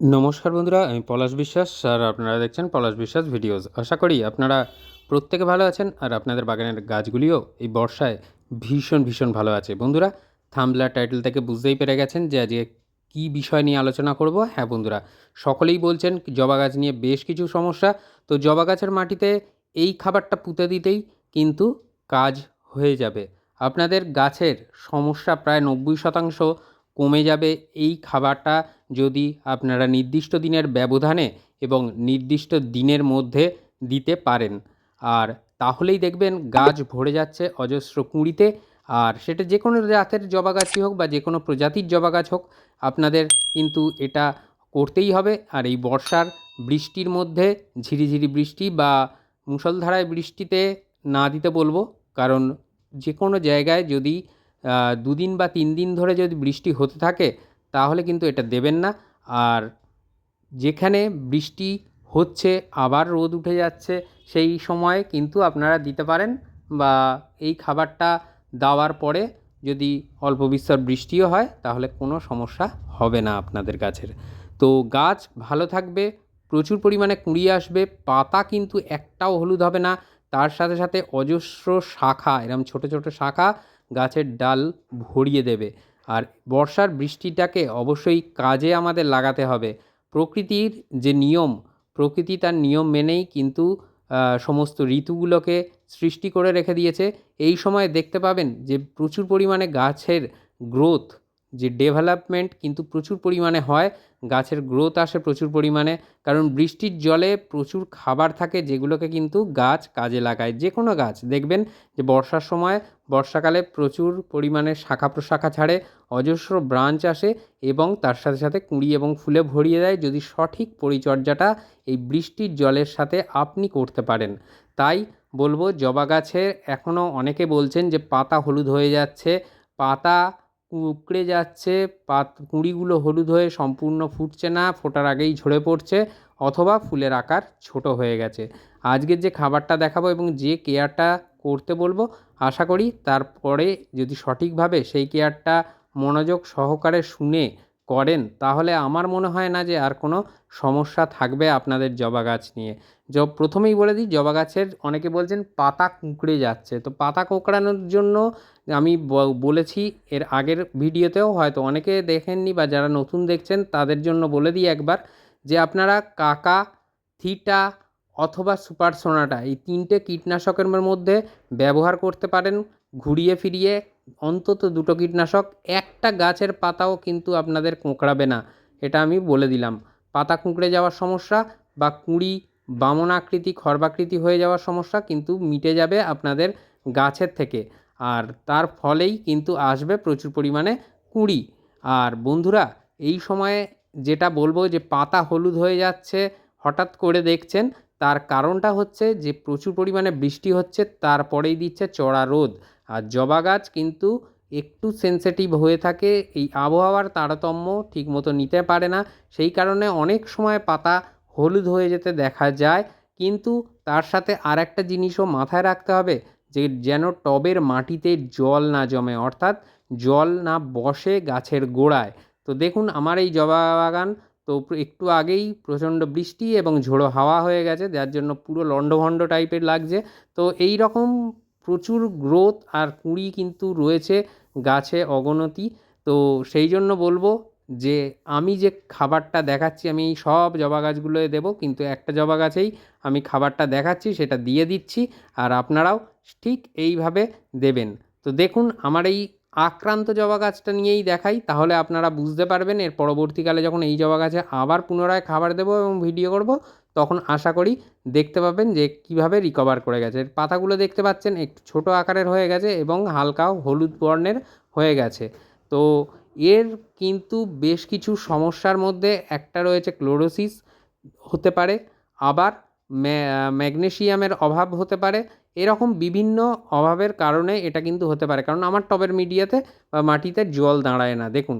নমস্কার বন্ধুরা, আমি পলাশ বিশ্বাস আর আপনারা দেখছেন পলাশ বিশ্বাস ভিডিওস। আশা করি আপনারা প্রত্যেকে ভালো আছেন আর আপনাদের বাগানের গাছগুলিও এই বর্ষায় ভীষণ ভীষণ ভালো আছে। বন্ধুরা থামলা টাইটেল থেকে বুঝতেই পেরে গেছেন যে আজকে কী বিষয় নিয়ে আলোচনা করব। হ্যাঁ বন্ধুরা, সকলেই বলছেন জবা গাছ নিয়ে বেশ কিছু সমস্যা। তো জবা গাছের মাটিতে এই খাবারটা পুঁতে দিতেই কিন্তু কাজ হয়ে যাবে। আপনাদের গাছের সমস্যা প্রায় নব্বই শতাংশ কমে যাবে এই খাবারটা যদি আপনারা নির্দিষ্ট দিনের ব্যবধানে এবং নির্দিষ্ট দিনের মধ্যে দিতে পারেন। আর তাহলেই দেখবেন গাছ ভরে যাচ্ছে অজস্র কুঁড়িতে। আর সেটা যে কোনো জাতের জবা গাছই হোক বা যে কোনো প্রজাতির জবা গাছ হোক, আপনাদের কিন্তু এটা করতেই হবে। আর এই বর্ষার বৃষ্টির মধ্যে ঝিরিঝিরি বৃষ্টি বা মুষলধারায় বৃষ্টিতে না দিতে বলব। কারণ যে কোনো জায়গায় যদি দুদিন বা তিন দিন ধরে যদি বৃষ্টি হতে থাকে তাহলে কিন্তু এটা দেবেন না। আর যেখানে বৃষ্টি হচ্ছে, আবার রোদ উঠে যাচ্ছে, সেই সময় কিন্তু আপনারা দিতে পারেন বা এই খাবারটা দেওয়ার পরে যদি অল্প বিস্তর বৃষ্টিও হয়, তাহলে কোনো সমস্যা হবে না আপনাদের গাছের। তো গাছ ভালো থাকবে, প্রচুর পরিমাণে কুঁড়ি আসবে, পাতা কিন্তু একটাও হলুদ হবে না। তার সাথে সাথে অজস্র শাখা, এরম ছোট ছোট শাখা গাছের ডাল ভরিয়ে দেবে। আর বর্ষার বৃষ্টিটাকে অবশ্যই কাজে আমাদের লাগাতে হবে। প্রকৃতির যে নিয়ম, প্রকৃতি তার নিয়ম মেনেই কিন্তু সমস্ত ঋতুগুলোকে সৃষ্টি করে রেখে দিয়েছে। এই সময় দেখতে পাবেন যে প্রচুর পরিমাণে গাছের গ্রোথ যে ডেভেলপমেন্ট কিন্তু প্রচুর পরিমাণে হয়। গাছের গ্রোথ আসে প্রচুর পরিমাণে, কারণ বৃষ্টির জলে প্রচুর খাবার থাকে যেগুলোকে কিন্তু গাছ কাজে লাগায়। যে কোনো গাছ, দেখবেন যে বর্ষার সময় বর্ষাকালে প্রচুর পরিমাণে শাখা প্রশাখা ছাড়ে, অজস্র ব্রাঞ্চ আসে এবং তার সাথে সাথে কুঁড়ি এবং ফুলে ভরিয়ে দেয়। যদি সঠিক পরিচর্যাটা এই বৃষ্টির জলের সাথে আপনি করতে পারেন। তাই বলব, জবা গাছের এখনও অনেকে বলছেন যে পাতা হলুদ হয়ে যাচ্ছে, পাতা কুঁকড়ে যাচ্ছে, পাত কুঁড়িগুলো হলুদ হয়ে সম্পূর্ণ ফুটছে না, ফোটার আগেই ঝরে পড়ছে অথবা ফুলের আকার ছোট হয়ে গেছে। আজকের যে খাবারটা দেখাবো এবং যে কেয়ারটা করতে বলব আশা করি তারপরে যদি সঠিকভাবে সেই কেয়ারটা মনোযোগ সহকারে শুনে করেন, তাহলে আমার মনে হয় না যে আর কোনো সমস্যা থাকবে আপনাদের জবা গাছ নিয়ে। প্রথমেই বলে দিই, জবা গাছের অনেকে বলছেন পাতা কুঁকড়ে যাচ্ছে। তো পাতা কোঁকড়ানোর জন্য আমি বলেছি, এর আগের ভিডিওতেও হয়তো অনেকে দেখেননি বা যারা নতুন দেখছেন, তাদের জন্য বলে দিই একবার যে আপনারা কাকা, থিটা অথবা সুপার সোনাটা এই তিনটে কীটনাশকের মধ্যে ব্যবহার করতে পারেন। ঘুরিয়ে ফিরিয়ে অন্তত দুটো কীটনাশক। একটা গাছের পাতাও কিন্তু আপনাদের কোঁকড়াবে না, এটা আমি বলে দিলাম। পাতা কুঁকড়ে যাওয়ার সমস্যা বা কুঁড়ি বামন আকৃতি, খর্বাকৃতি হয়ে যাওয়ার সমস্যা কিন্তু মিটে যাবে আপনাদের গাছের থেকে। আর তার ফলেই কিন্তু আসবে প্রচুর পরিমাণে কুঁড়ি। আর বন্ধুরা, এই সময়ে যেটা বলব যে পাতা হলুদ হয়ে যাচ্ছে, হঠাৎ করে দেখছেন তার কারণটা হচ্ছে যে প্রচুর পরিমাণে বৃষ্টি হচ্ছে, তারপরেই দিচ্ছে চড়া রোদ। আর জবা গাছ কিন্তু একটু সেনসিটিভ হয়ে থাকে, এই আবহাওয়ার তারতম্য ঠিকমতো নিতে পারে না। সেই কারণে অনেক সময় পাতা হলুদ হয়ে যেতে দেখা যায়। কিন্তু তার সাথে আর একটা জিনিসও মাথায় রাখতে হবে, যে যেন টবের মাটিতে জল না জমে, অর্থাৎ জল না বসে গাছের গোড়ায়। তো দেখুন, আমার এই জবা বাগান তো একটু আগেই প্রচণ্ড বৃষ্টি এবং ঝোড়ো হাওয়া হয়ে গেছে, যার জন্য পুরো লণ্ডভণ্ড টাইপের লাগছে। তো এই রকম প্রচুর গ্রোথ আর কুঁড়ি কিন্তু রয়েছে গাছে অগণতি। তো সেই জন্য বলব যে আমি যে খাবারটা দেখাচ্ছি, আমি সব জবা গাছগুলোয় দেবো, কিন্তু একটা জবা গাছেই আমি খাবারটা দেখাচ্ছি, সেটা দিয়ে দিচ্ছি, আর আপনারাও ঠিক এইভাবে দেবেন। তো দেখুন, আমার এই আক্রান্ত জবা গাছটা নিয়েই দেখাই, তাহলে আপনারা বুঝতে পারবেন, এর পরবর্তীকালে যখন এই জবা গাছে আবার পুনরায় খাবার দেবো এবং ভিডিও করব, তখন আশা করি দেখতে পাবেন যে কীভাবে রিকভার করে গেছে। এর পাতাগুলো দেখতে পাচ্ছেন একটু ছোট আকারের হয়ে গেছে এবং হালকা হলুদ বর্ণের হয়ে গেছে। তো এর কিন্তু বেশ কিছু সমস্যার মধ্যে একটা রয়েছে ক্লোরোসিস হতে পারে, আবার ম্যাগনেশিয়ামের অভাব হতে পারে এরকম বিভিন্ন অভাবের কারণে এটা কিন্তু হতে পারে। কারণ আমার টবের মিডিয়াতে বা মাটিতে জল দাঁড়ায় না। দেখুন,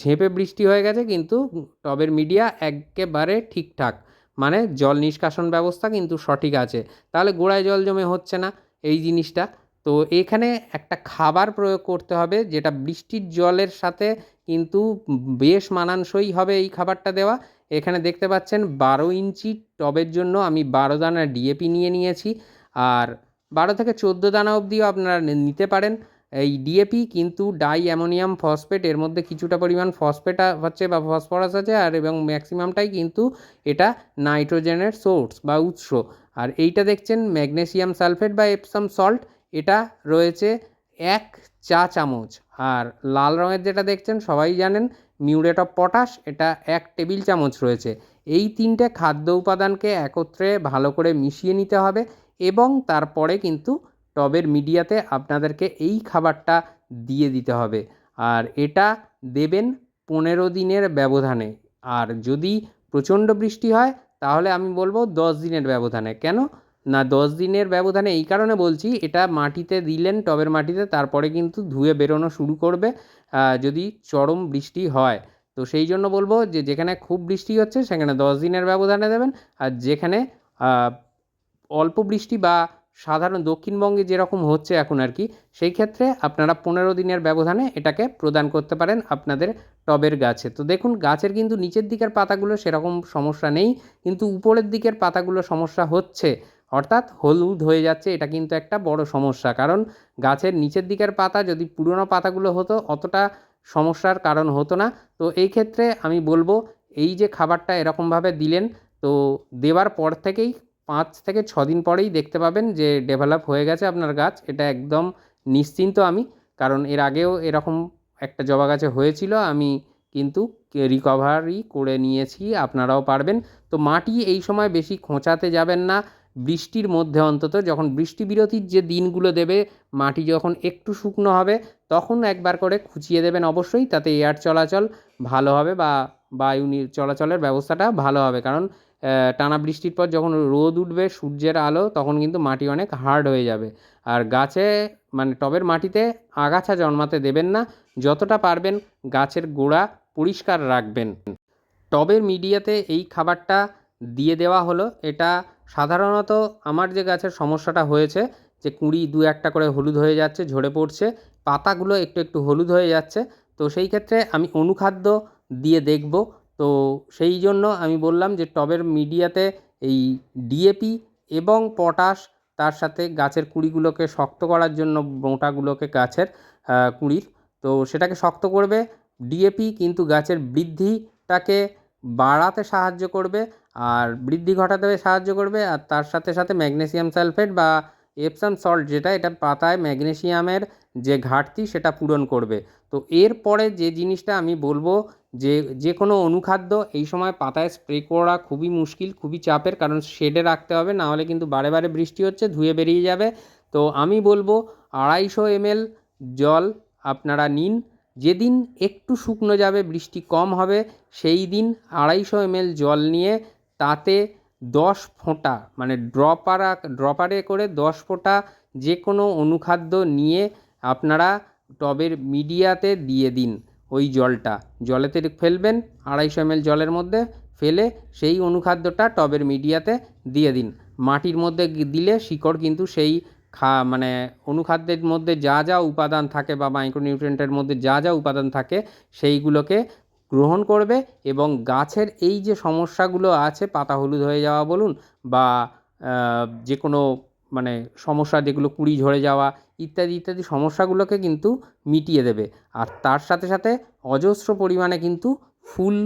ঝেঁপে বৃষ্টি হয়ে গেছে কিন্তু টবের মিডিয়া একেবারে ঠিকঠাক। মানে জল নিষ্কাশন ব্যবস্থা কিন্তু সঠিক আছে। তাহলে গোড়ায় জল জমে হচ্ছে না এই জিনিসটা। তো এখানে একটা খাবার প্রয়োগ করতে হবে যেটা বৃষ্টির জলের সাথে কিন্তু বেশ মানানসই হবে এই খাবারটা দেওয়া। এখানে দেখতে পাচ্ছেন বারো ইঞ্চি টবের জন্য আমি বারো দানা ডিএপি নিয়ে নিয়েছি। আর বারো থেকে চোদ্দ দানা অবধিও আপনারা নিতে পারেন। এই ডিএপি কিন্তু ডাই অ্যামোনিয়াম ফসফেট এর মধ্যে কিছুটা পরিমাণ ফসফেট হচ্ছে বা ফসফরাস আছে আর এবং ম্যাক্সিমামটাই কিন্তু এটা নাইট্রোজেনের সোর্স বা উৎস। আর এইটা দেখছেন ম্যাগনেসিয়াম সালফেট বা এপসাম সল্ট এটা রয়েছে এক চা চামচ। আর লাল রঙের যেটা দেখছেন সবাই জানেন মিউরেট অফ পটাশ এটা এক টেবিল চামচ রয়েছে। এই তিনটে খাদ্য উপাদানকে একত্রে ভালো করে মিশিয়ে নিতে হবে। এবং তারপরে কিন্তু টবের মিডিয়াতে আপনাদেরকে এই খাবারটা দিয়ে দিতে হবে। আর এটা দেবেন পনেরো দিনের ব্যবধানে। আর যদি প্রচণ্ড বৃষ্টি হয়, তাহলে আমি বলব দশ দিনের ব্যবধানে। কেন? না, দশ দিনের ব্যবধানে এই কারণে বলছি, এটা মাটিতে দিলেন, টবের মাটিতে, তারপরে কিন্তু ধুয়ে বেরোনো শুরু করবে যদি চরম বৃষ্টি হয়। তো সেই জন্য বলব যে, যেখানে খুব বৃষ্টি হচ্ছে, সেখানে দশ দিনের ব্যবধানে দেবেন। আর যেখানে অল্প বৃষ্টি বা সাধারণ দক্ষিণবঙ্গে যেরকম হচ্ছে এখন আর কি, সেই ক্ষেত্রে আপনারা পনেরো দিনের ব্যবধানে এটাকে প্রদান করতে পারেন আপনাদের টবের গাছে। তো দেখুন, গাছের কিন্তু নিচের দিকের পাতাগুলো সেরকম সমস্যা নেই, কিন্তু উপরের দিকের পাতাগুলো সমস্যা হচ্ছে। অর্থাৎ হলুদ হয়ে যাচ্ছে, এটা কিন্তু একটা বড় সমস্যা। কারণ গাছের নিচের দিকের পাতা যদি পুরনো পাতাগুলো হতো, অতটা সমস্যার কারণ হতো না। তো এই ক্ষেত্রে আমি বলব, এই যে খাবারটা এরকমভাবে দিলেন, তো দেওয়ার পর থেকেই পাঁচ থেকে ছ দিন পরেই দেখতে পাবেন যে ডেভেলপ হয়ে গেছে আপনার গাছ। এটা একদম নিশ্চিন্ত আমি, কারণ এর আগেও এরকম একটা জবা গাছে হয়েছিল, আমি কিন্তু রিকভারি করে নিয়েছি, আপনারাও পারবেন। তো মাটি এই সময় বেশি খোঁচাতে যাবেন না, বৃষ্টির মধ্যে অন্তত। যখন বৃষ্টি বিরতির যে দিনগুলো দেবে, মাটি যখন একটু শুকনো হবে, তখন একবার করে খুঁচিয়ে দেবেন অবশ্যই, তাতে এয়ার চলাচল ভালো হবে বা বায়ু চলাচলের ব্যবস্থাটা ভালো হবে। কারণ টানা বৃষ্টির পর যখন রোদ উঠবে, সূর্যের আলো, তখন কিন্তু মাটি অনেক হার্ড হয়ে যাবে। আর গাছে মানে টবের মাটিতে আগাছা জন্মাতে দেবেন না, যতটা পারবেন গাছের গোড়া পরিষ্কার রাখবেন। টবের মিডিয়াতে এই খাবারটা দিয়ে দেওয়া হলো। এটা সাধারণত আমার যে গাছের সমস্যাটা হয়েছে, যে কুঁড়ি দু একটা করে হলুদ হয়ে যাচ্ছে, ঝরে পড়ছে, পাতাগুলো একটু একটু হলুদ হয়ে যাচ্ছে, তো সেই ক্ষেত্রে আমি অনুখাদ্য দিয়ে দেখব। তো সেই জন্য আমি বললাম যে টবের মিডিয়াতে এই ডিএপি এবং পটাশ তার সাথে গাছের কুঁড়িগুলোকে শক্ত করার জন্য মোটাগুলোকে গাছের কুঁড়ির। তো সেটাকে শক্ত করবে ডিএপি কিন্তু গাছের বৃদ্ধিটাকে বাড়াতে সাহায্য করবে আর বৃদ্ধি ঘটাতে সাহায্য করবে আর তার সাথে সাথে ম্যাগনেসিয়াম সালফেট বা এপসাম সল্ট যেটা, এটা পাতায় ম্যাগনেসিয়ামের যে ঘাটতি সেটা পূরণ করবে। তো এরপরে যে জিনিসটা আমি বলব যে যে কোনো অনুখাদ্য এই সময় পাতায় স্প্রে করা খুবই মুশকিল, খুবই চাপের কারণ শেডে রাখতে হবে, না হলে কিন্তু বারে বারে বৃষ্টি হচ্ছে, ধুয়ে বেরিয়ে যাবে। তো আমি বলব আড়াইশো এমএল জল আপনারা নিন। যেদিন একটু শুকনো যাবে, বৃষ্টি কম হবে, সেই দিন আড়াইশো এমএল জল নিয়ে তাতে দশ ফোঁটা মানে ড্রপার ড্রপারে করে দশ ফোঁটা যে কোনো অনুখাদ্য নিয়ে আপনারা টবের মিডিয়াতে দিয়ে দিন। ওই জলটা। জলেতে ফেলবেন, আড়াইশো এমএল জলের মধ্যে ফেলে সেই অনুখাদ্যটা টবের মিডিয়াতে দিয়ে দিন। মাটির মধ্যে দিলে শিকড় কিন্তু সেই খা মানে অনুখাদ্যের মধ্যে যা যা উপাদান থাকে বা মাইক্রোনিউট্রিয়েন্টের মধ্যে যা যা উপাদান থাকে সেইগুলোকে গ্রহণ করবে এবং গাছের এই যে সমস্যাগুলো আছে, পাতা হলুদ হয়ে যাওয়া বলুন বা যে কোনো মানে সমস্যা যেগুলো কুড়ি ঝরে যাওয়া ইত্যাদি ইত্যাদি সমস্যাগুলোকে কিন্তু মিটিয়ে দেবে। আর তার সাথে সাথে অজস্র পরিমাণে কিন্তু ফুল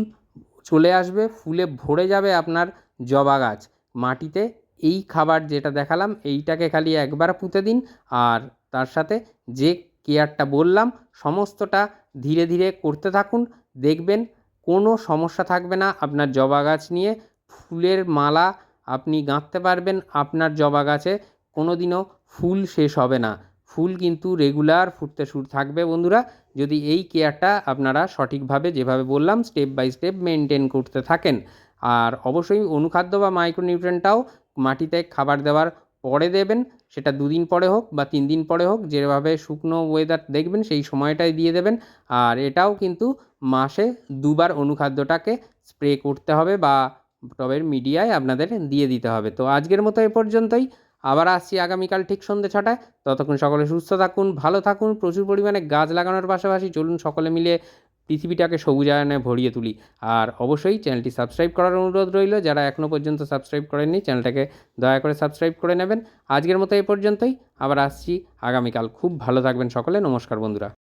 চলে আসবে, ফুলে ভরে যাবে আপনার জবা গাছ। মাটিতে এই খাবার যেটা দেখালাম, এইটাকে খালি একবার পুঁতে দিন। আর তার সাথে যে কেয়ারটা বললাম, সমস্তটা ধীরে ধীরে করতে থাকুন। দেখবেন কোনো সমস্যা থাকবে না আপনার জবা গাছ নিয়ে। ফুলের মালা আপনি গাঁথতে পারবেন আপনার জবা গাছে। কোনো দিনও ফুল শেষ হবে না। ফুল কিন্তু রেগুলার ফুটতে শুরু থাকবে বন্ধুরা। যদি এই কেয়ারটা আপনারা সঠিকভাবে যেভাবে বললাম স্টেপ বাই স্টেপ মেনটেন করতে থাকেন। আর অবশ্যই অনুখাদ্য বা মাইক্রোনিউট্রেন্টটাও মাটিতে খাবার দেওয়ার পরে দেবেন। সেটা দুদিন পরে হোক বা তিন দিন পরে হোক, যেভাবে শুকনো ওয়েদার দেখবেন সেই সময়টাই দিয়ে দেবেন। আর এটাও কিন্তু মাসে দুবার অনুখাদ্যটাকে স্প্রে করতে হবে বা টবের মিডিয়ায় আপনাদের দিয়ে দিতে হবে। তো আজকের মতো এ পর্যন্তই। আবার আসছি আগামীকাল ঠিক সন্ধ্যে ছটায়। ততক্ষণ সকলে সুস্থ থাকুন, ভালো থাকুন, প্রচুর পরিমাণে গাছ লাগানোর পাশাপাশি চলুন সকলে মিলে পৃথিবীটাকে সবুজায়নে ভরিয়ে তুলি। আর অবশ্যই চ্যানেলটি সাবস্ক্রাইব করার অনুরোধ রইল, যারা এখনও পর্যন্ত সাবস্ক্রাইব করেননি চ্যানেলটাকে দয়া করে সাবস্ক্রাইব করে নেবেন। আজকের মতো এ পর্যন্তই, আবার আসছি আগামীকাল। খুব ভালো থাকবেন সকলে, নমস্কার বন্ধুরা।